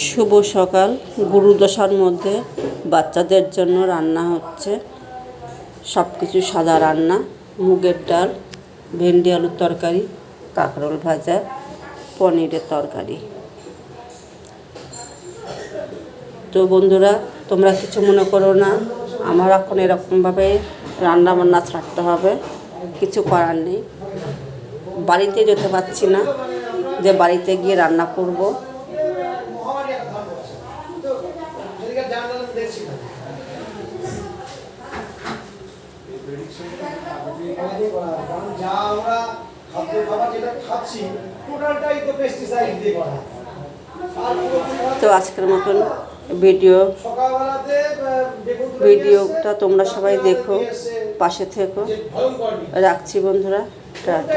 শুভ সকাল। গুরুদশার মধ্যে বাচ্চাদের জন্য রান্না হচ্ছে। সব কিছু সাদা রান্না, মুগের ডাল, ভেন্ডি আলুর তরকারি, কাঁকরোল ভাজা, পনিরের তরকারি। তো বন্ধুরা, তোমরা কিছু মনে করো না, আমার এখন এরকমভাবে রান্না বান্না ছাড়তে হবে, কিছু করার নেই। বাড়িতে যেতে পারছি না, যে বাড়িতে গিয়ে রান্না করব। সেদিকে জানলাম দেখছি না। কারণ যা আমরা খাদ্য খাবার যেটা খাচ্ছি টোটালটাই তো পেস্টিসাইড দিয়ে করা। তো আজকের মতন ভিডিও ভিডিওটা তোমরা সবাই দেখো পাশে থেকো। রাখছি বন্ধুরা টাটা।